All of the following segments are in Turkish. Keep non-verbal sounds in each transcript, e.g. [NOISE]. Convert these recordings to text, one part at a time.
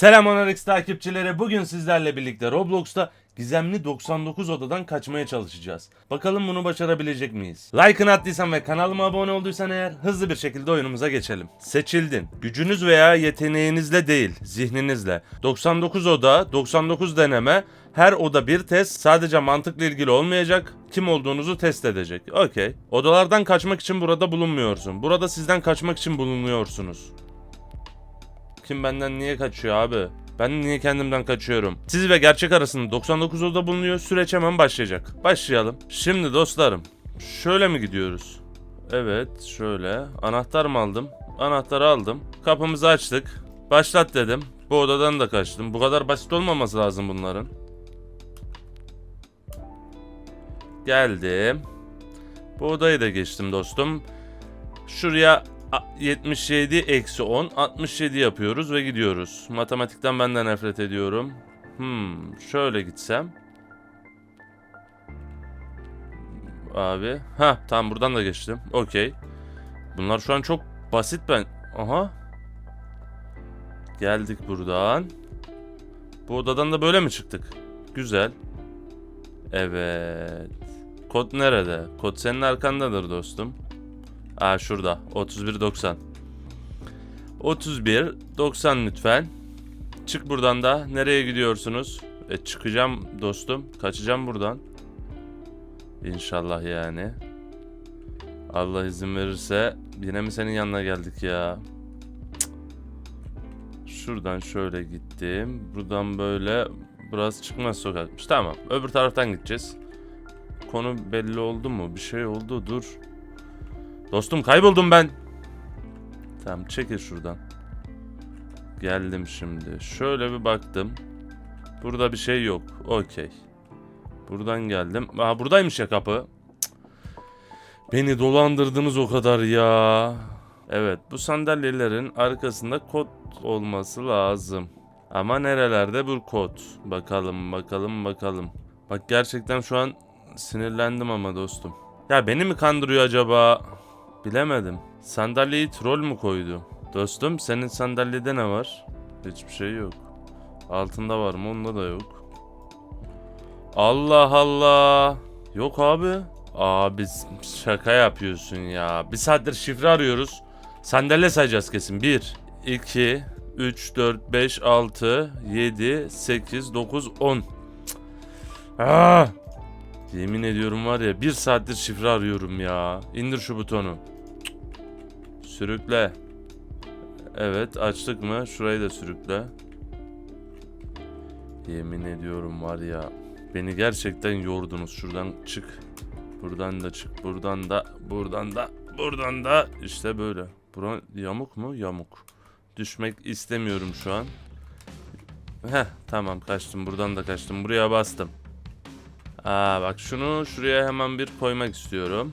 Selam Anarix takipçileri. Bugün sizlerle birlikte Roblox'ta gizemli 99 odadan kaçmaya çalışacağız. Bakalım bunu başarabilecek miyiz? Like'ını attıysan ve kanalıma abone olduysan eğer hızlı bir şekilde oyunumuza geçelim. Seçildin. Gücünüz veya yeteneğinizle değil, zihninizle. 99 oda, 99 deneme, her oda bir test, sadece mantıkla ilgili olmayacak, kim olduğunuzu test edecek. Okey. Odalardan kaçmak için burada bulunmuyorsun. Burada sizden kaçmak için bulunuyorsunuz. Kim benden niye kaçıyor abi? Ben niye kendimden kaçıyorum? Siz ve gerçek arasında 99 oda bulunuyor. Süreç hemen başlayacak. Başlayalım. Şimdi dostlarım. Şöyle mi gidiyoruz? Evet şöyle. Anahtar mı aldım? Anahtarı aldım. Kapımızı açtık. Başlat dedim. Bu odadan da kaçtım. Bu kadar basit olmaması lazım bunların. Geldim. Bu odayı da geçtim dostum. Şuraya 77 eksi 10 67 yapıyoruz ve gidiyoruz. Matematikten ben de nefret ediyorum. Hmm, şöyle gitsem. Abi. Ha, tamam buradan da geçtim. Okey. Bunlar şu an çok basit ben. Aha. Geldik buradan. Bu odadan da böyle mi çıktık? Güzel. Evet. Kod nerede? Kod senin arkandadır dostum. Aa şurada. 31.90. 31.90 lütfen. Çık buradan da. Nereye gidiyorsunuz? E çıkacağım dostum. Kaçacağım buradan. İnşallah yani. Allah izin verirse yine mi senin yanına geldik ya? Şuradan şöyle gittim. Buradan böyle burası çıkmaz sokakmış. Tamam. Öbür taraftan gideceğiz. Konu belli oldu mu? Bir şey oldu. Dur. Dostum kayboldum ben. Tamam çekil şuradan. Geldim şimdi. Şöyle bir baktım. Burada bir şey yok. Okey. Buradan geldim. Aa buradaymış ya kapı. Beni dolandırdınız o kadar ya. Evet bu sandalyelerin arkasında kod olması lazım. Ama nerelerde bu kod? Bakalım bakalım bakalım. Bak gerçekten şu an sinirlendim ama dostum. Ya beni mi kandırıyor acaba? Bilemedim. Sandalyeyi troll mu koydu? Dostum senin sandalyede ne var? Hiçbir şey yok. Altında var mı? Onda da yok. Allah Allah. Yok abi. Abi şaka yapıyorsun ya. Bir saattir şifre arıyoruz. Sandalye sayacağız kesin. 1, 2, 3, 4, 5, 6, 7, 8, 9, 10. Ah! Yemin ediyorum var ya bir saattir şifre arıyorum ya. İndir şu butonu. Sürükle. Evet açtık mı? Şurayı da sürükle. Yemin ediyorum var ya. Beni gerçekten yordunuz. Şuradan çık. Buradan da çık. Buradan da. Buradan da. Buradan da. İşte böyle. Bura yamuk mu? Yamuk. Düşmek istemiyorum şu an. Heh tamam kaçtım. Buradan da kaçtım. Buraya bastım. Aa bak şunu şuraya hemen bir koymak istiyorum.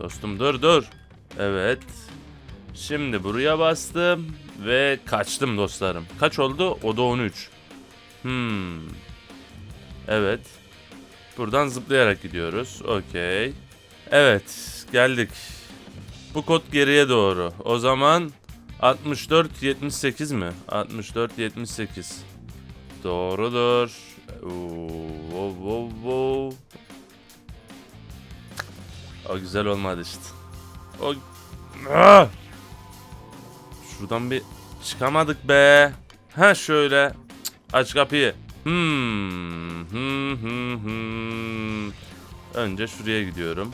Dostum dur dur. Evet. Şimdi buraya bastım ve kaçtım dostlarım. Kaç oldu? O da 13. Hmm. Evet. Buradan zıplayarak gidiyoruz. Okey. Evet, geldik. Bu kod geriye doğru. O zaman 64 78 mi? 64 78. Doğrudur. Oo, wow, wow, wow. O güzel olmadı işte. O Ah! Şuradan bir çıkamadık be. Ha şöyle. Cık, Aç kapıyı. Hmm. Hmm, hmm, hmm. Önce şuraya gidiyorum.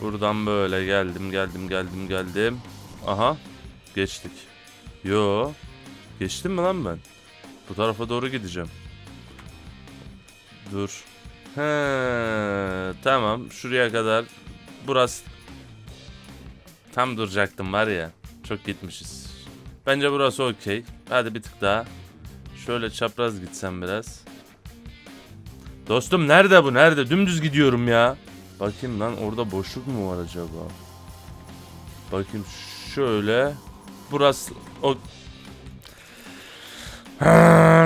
Buradan böyle geldim, geldim, geldim, geldim. Aha. Geçtik. Yo. Geçtim mi lan ben? Bu tarafa doğru gideceğim. Dur. He, tamam. Şuraya kadar. Burası. Tam duracaktım var ya. Çok gitmişiz. Bence burası okey. Hadi bir tık daha. Şöyle çapraz gitsem biraz. Dostum nerede bu? Nerede? Dümdüz gidiyorum ya. Bakayım lan orada boşluk mu var acaba? Bakayım şöyle. Burası o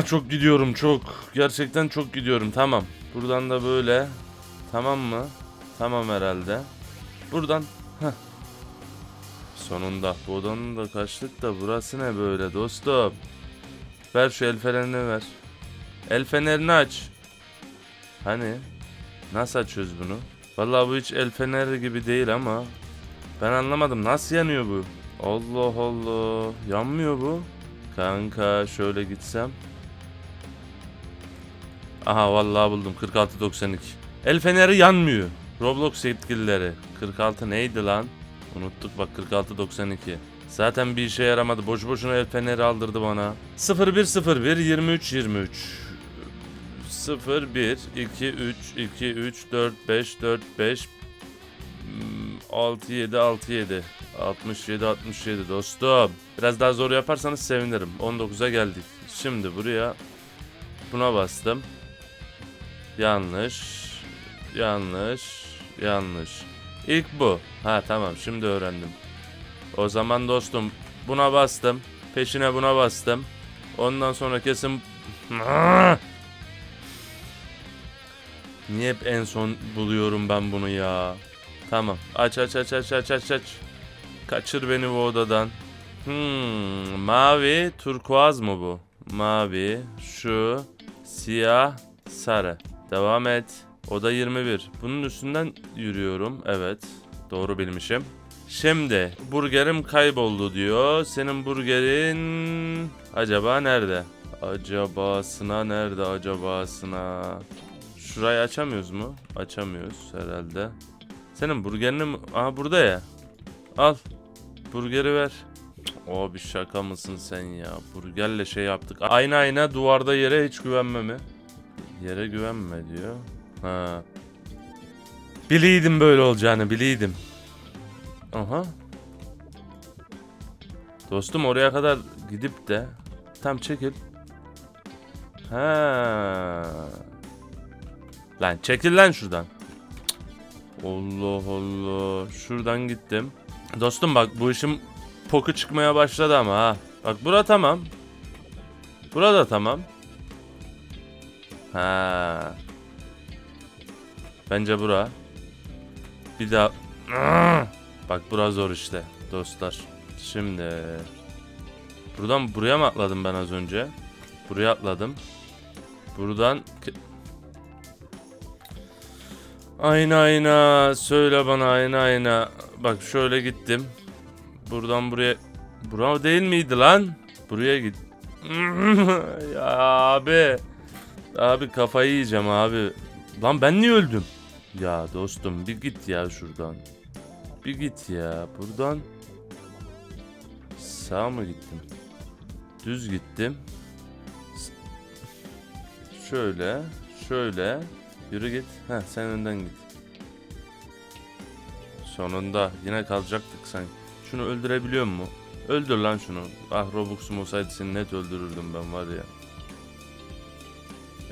Çok gidiyorum çok. Gerçekten çok gidiyorum. Tamam. Buradan da böyle. Tamam mı? Tamam herhalde. Buradan. Heh. Sonunda. Bu odanın da kaçtık da burası ne böyle dostum? Ver şu el fenerini ver. El fenerini aç. Hani? Nasıl açıyoruz bunu? Vallahi bu hiç el feneri gibi değil ama. Ben anlamadım. Nasıl yanıyor bu? Allah Allah. Yanmıyor bu. Kanka şöyle gitsem. Aha vallahi buldum 4692. El feneri yanmıyor. Roblox yetkilileri. 46 neydi lan? Unuttuk bak 4692. Zaten bir işe yaramadı. Boş boşuna el feneri aldırdı bana. 0101 23 23. 01 2 3 2 3 4 5 4 5 6 7 6 7 67 67 dostum. Biraz daha zor yaparsanız sevinirim. 19'a geldik. Şimdi buraya buna bastım. Yanlış. Yanlış. Yanlış. İlk bu. Ha tamam şimdi öğrendim. O zaman dostum buna bastım. Peşine buna bastım. Ondan sonra kesin... Niye hep en son buluyorum ben bunu ya? Tamam. Aç aç aç aç aç aç aç. Kaçır beni bu odadan. Hmm, mavi, turkuaz mı bu? Mavi, şu, siyah, sarı. Devam et. Oda 21. Bunun üstünden yürüyorum. Evet. Doğru bilmişim. Şimdi burgerim kayboldu diyor. Senin burgerin acaba nerede? Acabasına nerede acabasına? Şurayı açamıyoruz mu? Açamıyoruz herhalde. Senin burgerini mi? Aha burada ya. Al. Burgeri ver. O bir şaka mısın sen ya? Burgerle şey yaptık. Ayna ayna duvarda yere hiç güvenme mi? Yere güvenme diyor. Ha. Biliydim böyle olacağını biliydim. Aha. Dostum oraya kadar gidip de tam çekil. Ha. Lan çekil lan şuradan. Allah Allah. Şuradan gittim. Dostum bak bu işim poku çıkmaya başladı ama ha. Bak bura tamam. Burada tamam. Ha. Bence bura. Bir daha. Ah! [CLEARS THROAT] Bak bura zor işte dostlar. Şimdi. Buradan buraya mı atladım ben az önce? Buraya atladım. Buradan... Ayna ayna. Söyle bana ayna ayna. Bak şöyle gittim. Buradan buraya... Bura değil miydi lan? Buraya git. [LAUGHS] ya abi. Abi kafayı yiyeceğim abi. Lan ben niye öldüm? Ya dostum bir git ya şuradan. Bir git ya. Buradan sağ mı gittim? Düz gittim. Şöyle, şöyle. Yürü git. Heh, sen önden git. Sonunda yine kalacaktık sen. Şunu öldürebiliyor mu? Öldür lan şunu. Ah Robux'um olsaydı seni net öldürürdüm ben var ya.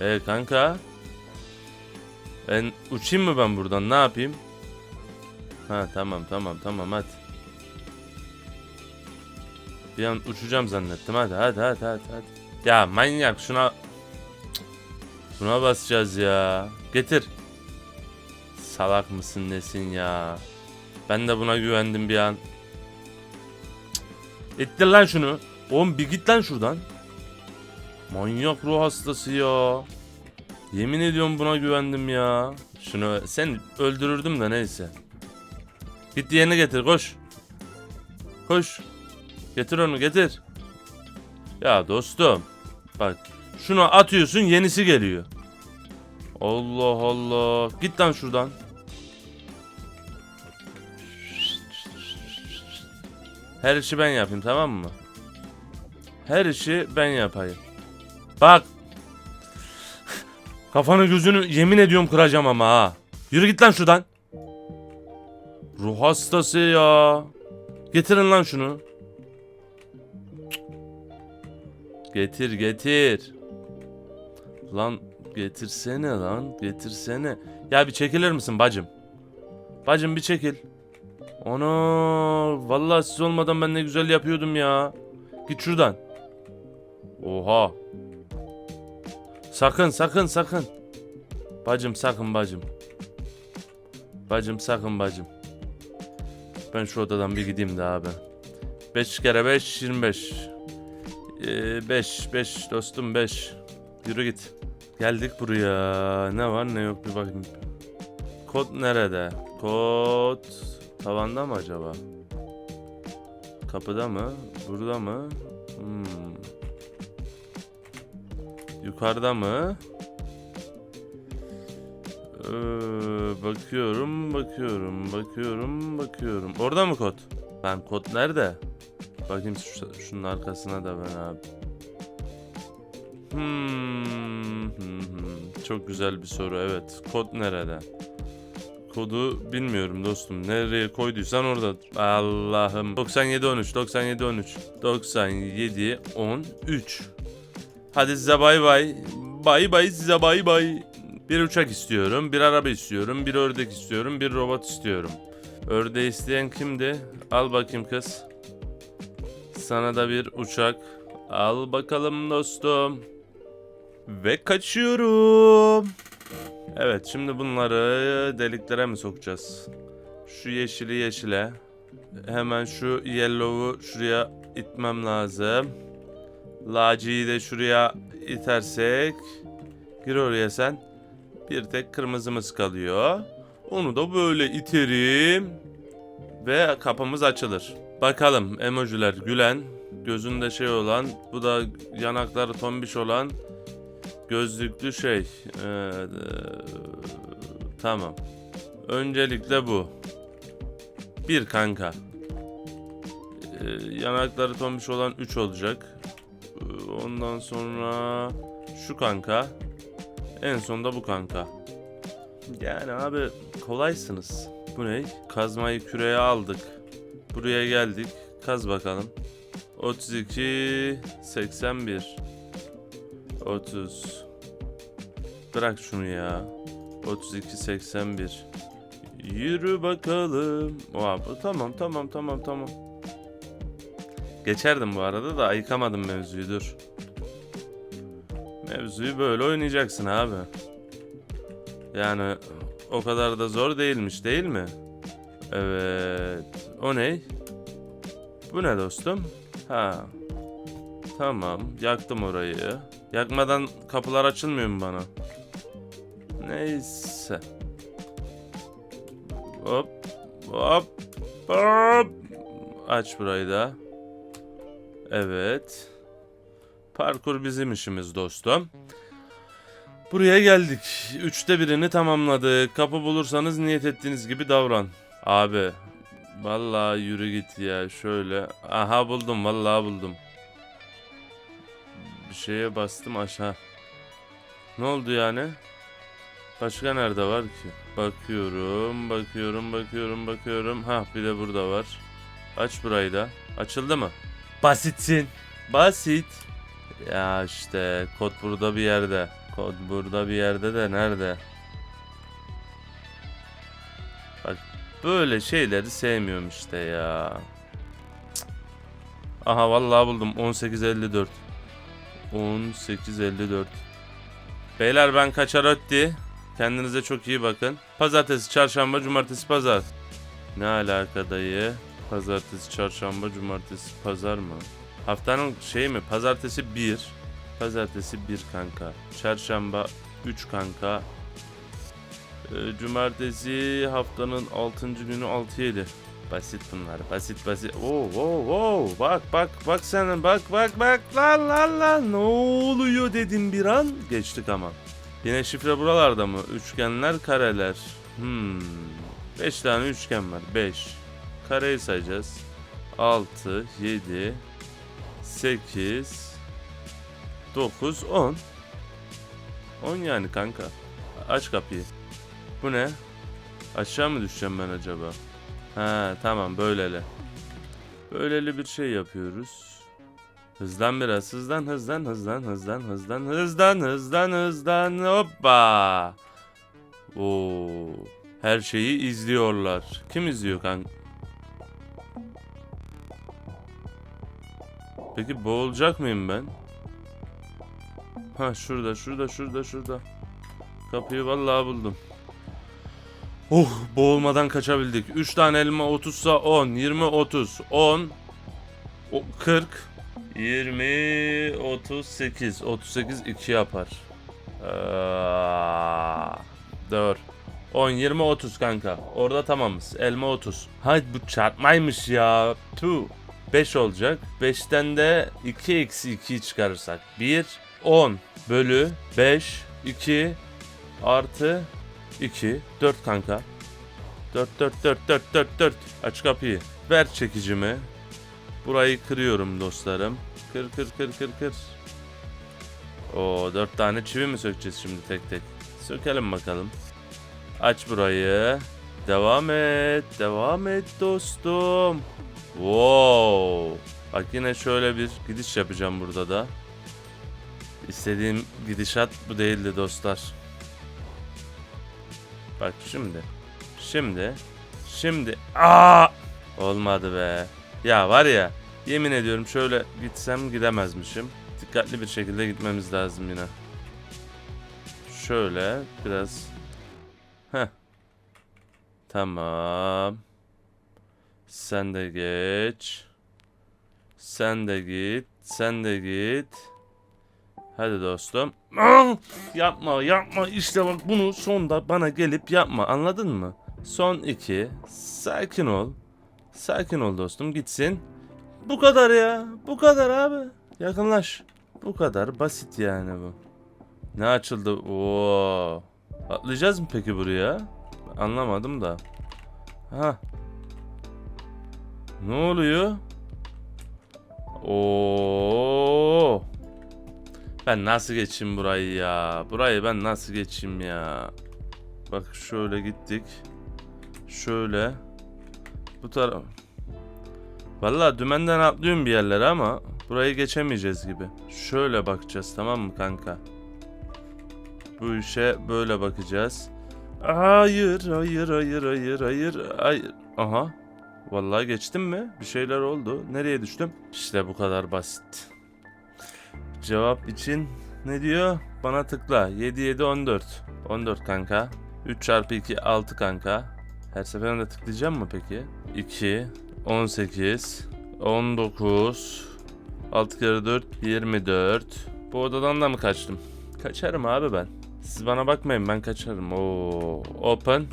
E kanka. Ben uçayım mı ben buradan? Ne yapayım? Ha tamam tamam tamam hadi. Bir an uçacağım zannettim. Hadi hadi hadi hadi hadi. Ya manyak şuna. Buna basacağız ya. Getir. Salak mısın nesin ya? Ben de buna güvendim bir an. Cık. İttir lan şunu. Oğlum bir git lan şuradan. Manyak ruh hastası ya. Yemin ediyorum buna güvendim ya. Şunu sen öldürürdüm de neyse. Git diğerini getir koş. Koş. Getir onu getir. Ya dostum. Bak şunu atıyorsun yenisi geliyor. Allah Allah. Git lan şuradan. Her işi ben yapayım tamam mı? Her işi ben yapayım. Bak. [LAUGHS] Kafanı gözünü yemin ediyorum kıracağım ama ha. Yürü git lan şuradan. Ruh hastası ya. Getirin lan şunu. Getir getir. Lan getirsene lan getirsene. Ya bir çekilir misin bacım? Bacım bir çekil. Ana vallahi siz olmadan ben ne güzel yapıyordum ya. Git şuradan. Oha. Sakın sakın sakın. Bacım sakın bacım. Bacım sakın bacım. Ben şu odadan bir gideyim de abi. 5 kere 5 25. 5 5 dostum 5. Yürü git. Geldik buraya. Ne var ne yok bir bakayım. Kod nerede? Kod tavanda mı acaba? Kapıda mı? Burada mı? Hmm. Yukarıda mı? Ee, bakıyorum, bakıyorum, bakıyorum, bakıyorum. Orada mı kod? Lan kod nerede? Bakayım şu, şunun arkasına da ben abi. Hmm, hmm, hmm. Çok güzel bir soru evet. Kod nerede? Kodu bilmiyorum dostum. Nereye koyduysan orada. Allah'ım. 97 13 97 13 97 13. Hadi size bay bay. Bay bay size bay bay. Bir uçak istiyorum, bir araba istiyorum, bir ördek istiyorum, bir robot istiyorum. Ördeği isteyen kimdi? Al bakayım kız. Sana da bir uçak. Al bakalım dostum. Ve kaçıyorum. Evet şimdi bunları deliklere mi sokacağız? Şu yeşili yeşile. Hemen şu yellow'u şuraya itmem lazım. Laciyi de şuraya itersek. Gir oraya sen. Bir tek kırmızımız kalıyor. Onu da böyle iterim. Ve kapımız açılır. Bakalım emojiler gülen, gözünde şey olan, bu da yanakları tombiş olan gözlüklü şey. Ee, tamam. Öncelikle bu. Bir kanka. Ee, yanakları tombiş olan 3 olacak. Ondan sonra şu kanka. En sonda bu kanka. Yani abi kolaysınız. Bu ne? Kazmayı küreye aldık. Buraya geldik. Kaz bakalım. 32 81 30 Bırak şunu ya. 32 81 Yürü bakalım. Oha, tamam tamam tamam tamam. Geçerdim bu arada da ayıkamadım mevzuyu dur. Mevzuyu böyle oynayacaksın abi. Yani o kadar da zor değilmiş değil mi? Evet. O ne? Bu ne dostum? Ha. Tamam. Yaktım orayı. Yakmadan kapılar açılmıyor mu bana? Neyse. Hop. Hop. Hop. Aç burayı da. Evet. Parkur bizim işimiz dostum. Buraya geldik. Üçte birini tamamladık. Kapı bulursanız niyet ettiğiniz gibi davran. Abi. Vallahi yürü git ya. Şöyle. Aha buldum. Vallahi buldum. Bir şeye bastım aşağı. Ne oldu yani? Başka nerede var ki? Bakıyorum, bakıyorum, bakıyorum, bakıyorum. Ha bir de burada var. Aç burayı da. Açıldı mı? Basitsin. Basit. Ya işte kod burada bir yerde. Kod burada bir yerde de nerede? Bak böyle şeyleri sevmiyorum işte ya. Cık. Aha vallahi buldum 1854. 1854. Beyler ben kaçar ötti. Kendinize çok iyi bakın. Pazartesi, çarşamba, cumartesi, pazar. Ne alaka dayı? Pazartesi, çarşamba, cumartesi, pazar mı? Haftanın şey mi? Pazartesi 1. Pazartesi 1 kanka. Çarşamba 3 kanka. Ee, cumartesi haftanın 6. günü 6-7. Basit bunlar. Basit basit. Oo, oo, oo. Bak bak bak sen bak bak bak lan lan lan. Ne oluyor dedim bir an. Geçtik ama. Yine şifre buralarda mı? Üçgenler, kareler. Hmm. 5 tane üçgen var. 5. Kareyi sayacağız. 6, 7, 8, 9, 10. 10 yani kanka. Aç kapıyı. Bu ne? Aşağı mı düşeceğim ben acaba? Ha tamam böyleli. Böyleli bir şey yapıyoruz. Hızlan biraz hızlan hızlan hızlan hızlan hızlan hızlan hızlan hızlan hoppa. Oo. Her şeyi izliyorlar. Kim izliyor kanka? Peki boğulacak mıyım ben? Ha şurada şurada şurada şurada. Kapıyı vallahi buldum. Oh boğulmadan kaçabildik. 3 tane elma 30'sa 10, 20 30, 10, o- 40, 20 38 38 2 yapar. Aa, Dur. 10 20 30 kanka. Orada tamamız. Elma 30. Hayır bu çarpmaymış ya. Tu. 5 olacak. 5'ten de 2 eksi 2'yi çıkarırsak. 1 10 bölü 5 2 artı 2 4 kanka. 4 4 4 4 4 4 aç kapıyı. Ver çekicimi. Burayı kırıyorum dostlarım. Kır kır kır kır kır. O dört tane çivi mi sökeceğiz şimdi tek tek? Sökelim bakalım. Aç burayı. Devam et. Devam et dostum. Wow. Bak yine şöyle bir gidiş yapacağım burada da. İstediğim gidişat bu değildi dostlar. Bak şimdi. Şimdi. Şimdi. Aa! Olmadı be. Ya var ya. Yemin ediyorum şöyle gitsem gidemezmişim. Dikkatli bir şekilde gitmemiz lazım yine. Şöyle biraz. Heh. Tamam. Sen de geç. Sen de git. Sen de git. Hadi dostum. Ah! Yapma yapma işte bak bunu sonda bana gelip yapma anladın mı? Son iki. Sakin ol. Sakin ol dostum gitsin. Bu kadar ya. Bu kadar abi. Yakınlaş. Bu kadar basit yani bu. Ne açıldı? Oo. Atlayacağız mı peki buraya? Anlamadım da. Ha. Ne oluyor? Oo. Ben nasıl geçeyim burayı ya? Burayı ben nasıl geçeyim ya? Bak şöyle gittik. Şöyle. Bu taraf. Vallahi dümenden atlıyorum bir yerlere ama burayı geçemeyeceğiz gibi. Şöyle bakacağız tamam mı kanka? Bu işe böyle bakacağız. Hayır, hayır, hayır, hayır, hayır, hayır. Aha. Vallahi geçtim mi? Bir şeyler oldu. Nereye düştüm? İşte bu kadar basit. Cevap için ne diyor? Bana tıkla. 7 7 14. 14 kanka. 3 çarpı 2 6 kanka. Her seferinde tıklayacağım mı peki? 2 18 19 6 kere 4 24 Bu odadan da mı kaçtım? Kaçarım abi ben. Siz bana bakmayın ben kaçarım. Oo, open.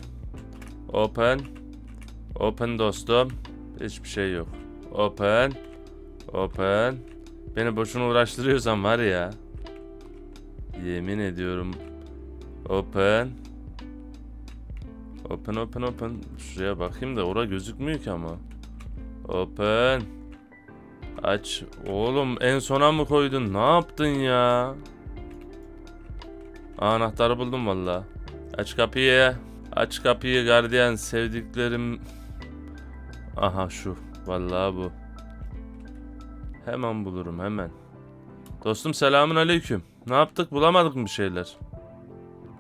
Open. Open dostum. Hiçbir şey yok. Open. Open. Beni boşuna uğraştırıyorsan var ya. Yemin ediyorum. Open. Open open open. Şuraya bakayım da ora gözükmüyor ki ama. Open. Aç. Oğlum en sona mı koydun? Ne yaptın ya? Anahtarı buldum valla. Aç kapıyı. Aç kapıyı gardiyan sevdiklerim. Aha şu. Vallahi bu. Hemen bulurum hemen. Dostum selamun aleyküm. Ne yaptık bulamadık mı bir şeyler?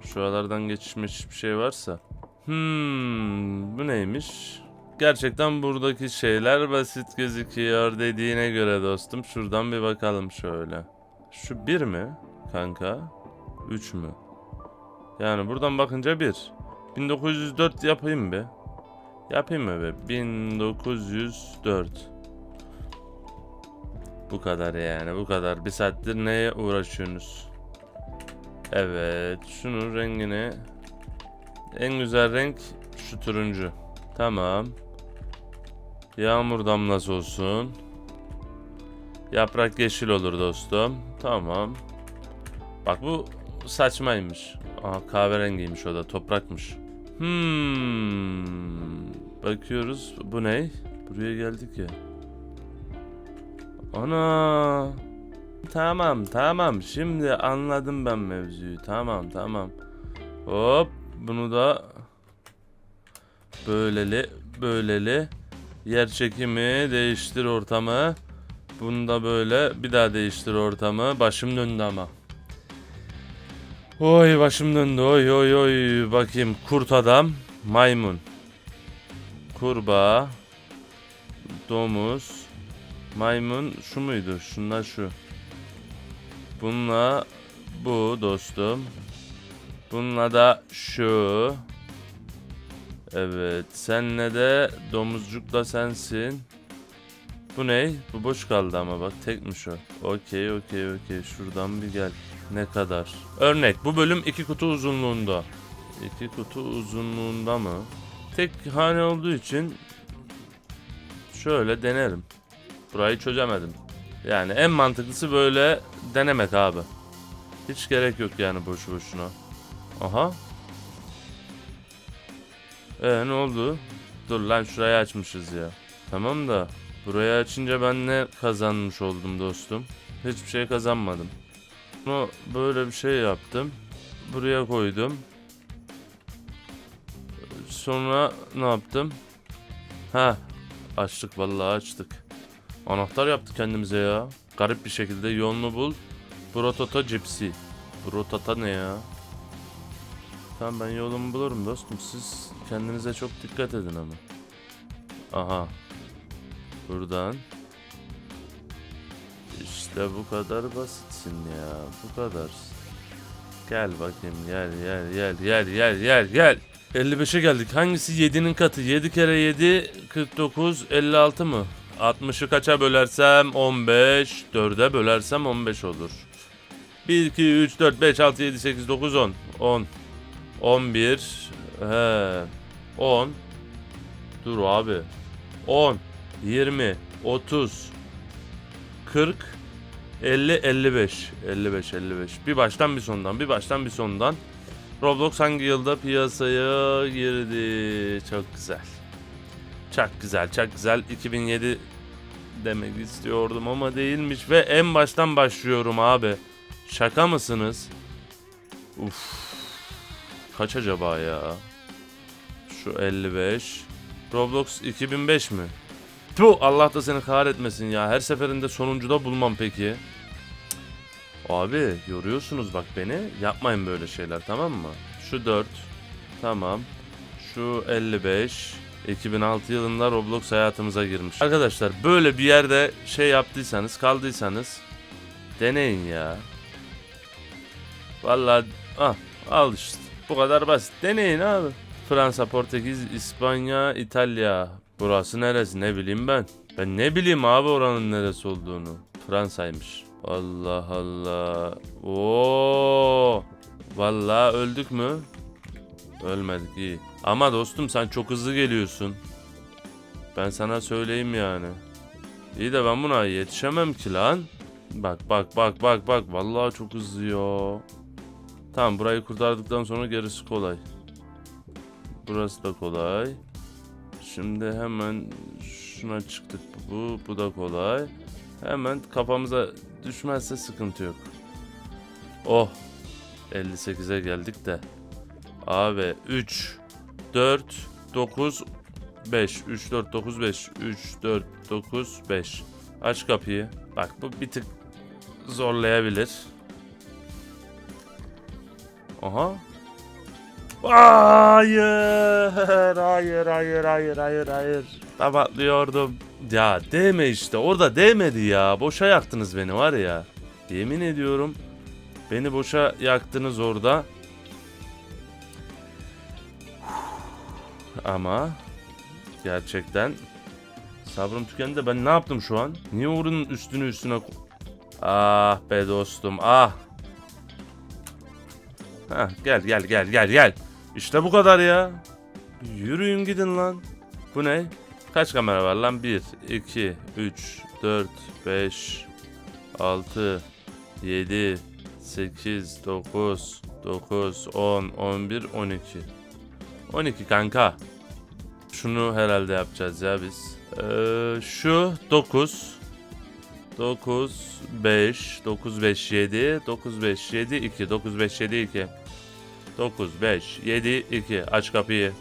Şuralardan geçmiş bir şey varsa. Hmm, bu neymiş? Gerçekten buradaki şeyler basit gözüküyor dediğine göre dostum. Şuradan bir bakalım şöyle. Şu bir mi kanka? 3 mü? Yani buradan bakınca 1. 1904 yapayım bir. Yapayım mı be? 1904. Bu kadar yani bu kadar. Bir saattir neye uğraşıyorsunuz? Evet şunun rengini en güzel renk şu turuncu. Tamam. Yağmur damlası olsun. Yaprak yeşil olur dostum. Tamam. Bak bu saçmaymış. Aha kahverengiymiş o da toprakmış. Hmm. Bakıyoruz. Bu ne? Buraya geldik ya. Ana. Tamam tamam şimdi anladım ben mevzuyu. Tamam tamam. Hop bunu da böyleli böyleli yer çekimi değiştir ortamı. Bunu da böyle bir daha değiştir ortamı. Başım döndü ama. Oy başım döndü. Oy oy oy. Bakayım kurt adam maymun. Kurbağa domuz maymun. Şu muydu? Şunlar şu. Bununla bu dostum. Bununla da şu. Evet senle de domuzcukla sensin. Bu ne? Bu boş kaldı ama bak tekmiş o. Okey okey okey. Şuradan bir gel. Ne kadar? Örnek bu bölüm iki kutu uzunluğunda. İki kutu uzunluğunda mı? Tek hane olduğu için şöyle denerim. Burayı çözemedim. Yani en mantıklısı böyle denemek abi. Hiç gerek yok yani boşu boşuna. Aha. Ee ne oldu? Dur lan şurayı açmışız ya. Tamam da burayı açınca ben ne kazanmış oldum dostum? Hiçbir şey kazanmadım. Bunu böyle bir şey yaptım. Buraya koydum. Sonra ne yaptım? Ha, açtık vallahi açtık. Anahtar yaptık kendimize ya. Garip bir şekilde yolunu bul. Brotota cipsi. Brotota ne ya? Tamam ben yolumu bulurum dostum. Siz kendinize çok dikkat edin ama. Aha. Buradan. İşte bu kadar basitsin ya. Bu kadar. Gel bakayım gel gel gel gel gel gel gel. 55'e geldik. Hangisi 7'nin katı? 7 kere 7 49 56 mı? 60'ı kaça bölersem 15, 4'e bölersem 15 olur. 1 2 3 4 5 6 7 8 9 10 10 11 he 10 Dur abi 10 20 30 40 50 55 55 55 bir baştan bir sondan bir baştan bir sondan. Roblox hangi yılda piyasaya girdi? Çok güzel. Çok güzel çok güzel. 2007 demek istiyordum ama değilmiş ve en baştan başlıyorum abi. Şaka mısınız? Uf kaç acaba ya? Şu 55 Roblox 2005 mi Tuh Allah da seni kahretmesin ya. Her seferinde sonuncuda bulmam peki. Abi yoruyorsunuz bak beni. Yapmayın böyle şeyler tamam mı? Şu 4. Tamam. Şu 55. 2006 yılında Roblox hayatımıza girmiş. Arkadaşlar böyle bir yerde şey yaptıysanız kaldıysanız deneyin ya. Vallahi ah, al işte. Bu kadar basit. Deneyin abi. Fransa, Portekiz, İspanya, İtalya. Burası neresi ne bileyim ben. Ben ne bileyim abi oranın neresi olduğunu. Fransa'ymış. Allah Allah. Oo. Vallahi öldük mü? Ölmedik iyi. Ama dostum sen çok hızlı geliyorsun. Ben sana söyleyeyim yani. İyi de ben buna yetişemem ki lan. Bak bak bak bak bak. Vallahi çok hızlı ya. Tamam burayı kurtardıktan sonra gerisi kolay. Burası da kolay. Şimdi hemen şuna çıktık. Bu, bu da kolay. Hemen kafamıza düşmezse sıkıntı yok. Oh. 58'e geldik de. Abi 3, 4, 9, 5. 3, 4, 9, 5. 3, 4, 9, 5. Aç kapıyı. Bak bu bir tık zorlayabilir. Aha. Hayır, hayır, hayır, hayır, hayır, hayır. Tam atlıyordum. Ya değme işte, orada değmedi ya. Boşa yaktınız beni var ya. Yemin ediyorum, beni boşa yaktınız orada. [SIGHS] Ama gerçekten sabrım tükendi de ben ne yaptım şu an? Niye orunun üstünü üstüne... Ah be dostum, ah. Heh, gel gel gel gel gel. İşte bu kadar ya. Yürüyün gidin lan. Bu ne? Kaç kamera var lan? 1, 2, 3, 4, 5, 6, 7, 8, 9, 9, 10, 11, 12. 12 kanka. Şunu herhalde yapacağız ya biz. Ee, şu 9. 9, 5, 9, 5, 7, 9, 5, 7, 2, 9, 5, 7, 2. 9, 5, 7, 2. Aç kapıyı.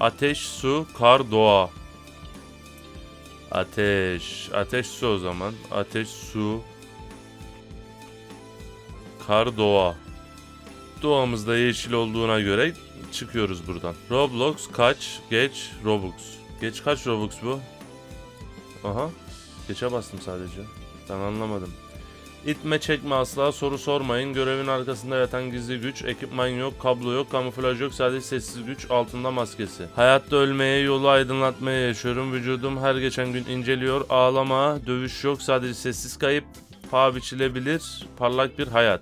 Ateş, su, kar, doğa. Ateş. Ateş, su o zaman. Ateş, su. Kar, doğa. Doğamızda yeşil olduğuna göre çıkıyoruz buradan. Roblox kaç? Geç Robux. Geç kaç Robux bu? Aha. Geçe bastım sadece. Ben anlamadım. İtme çekme asla soru sormayın. Görevin arkasında yatan gizli güç. Ekipman yok, kablo yok, kamuflaj yok. Sadece sessiz güç altında maskesi. Hayatta ölmeye, yolu aydınlatmaya yaşıyorum. Vücudum her geçen gün inceliyor. Ağlama, dövüş yok. Sadece sessiz kayıp. Paha biçilebilir, parlak bir hayat.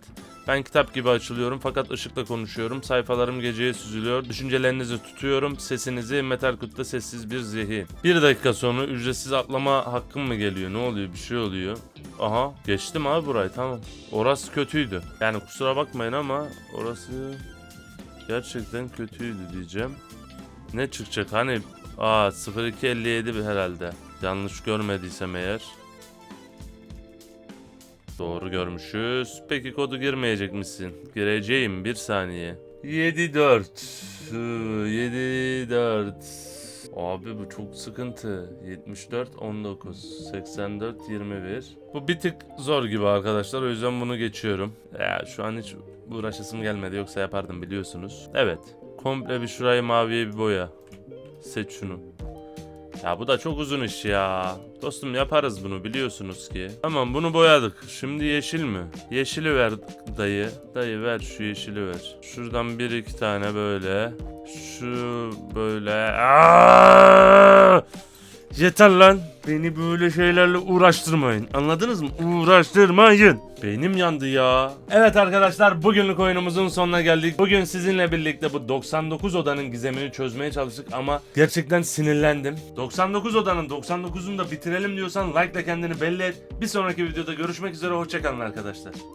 Ben kitap gibi açılıyorum fakat ışıkla konuşuyorum. Sayfalarım geceye süzülüyor. Düşüncelerinizi tutuyorum. Sesinizi metal kutuda sessiz bir zihin. Bir dakika sonra ücretsiz atlama hakkım mı geliyor? Ne oluyor? Bir şey oluyor. Aha geçtim abi burayı tamam. Orası kötüydü. Yani kusura bakmayın ama orası gerçekten kötüydü diyeceğim. Ne çıkacak hani? Aa 0257 bir herhalde. Yanlış görmediysem eğer. Doğru görmüşüz. Peki kodu girmeyecek misin? Gireceğim bir saniye. 74. 74. Abi bu çok sıkıntı. 74 19 84 21. Bu bir tık zor gibi arkadaşlar. O yüzden bunu geçiyorum. Ya şu an hiç uğraşasım gelmedi yoksa yapardım biliyorsunuz. Evet. Komple bir şurayı maviye bir boya. Seç şunu. Ya bu da çok uzun iş ya. Dostum yaparız bunu biliyorsunuz ki. Tamam bunu boyadık. Şimdi yeşil mi? Yeşili ver dayı. Dayı ver şu yeşili ver. Şuradan bir iki tane böyle. Şu böyle. Aa! Yeter lan. Beni böyle şeylerle uğraştırmayın. Anladınız mı? Uğraştırmayın. Beynim yandı ya. Evet arkadaşlar bugünlük oyunumuzun sonuna geldik. Bugün sizinle birlikte bu 99 odanın gizemini çözmeye çalıştık ama gerçekten sinirlendim. 99 odanın 99'unu da bitirelim diyorsan like ile kendini belli et. Bir sonraki videoda görüşmek üzere hoşçakalın arkadaşlar.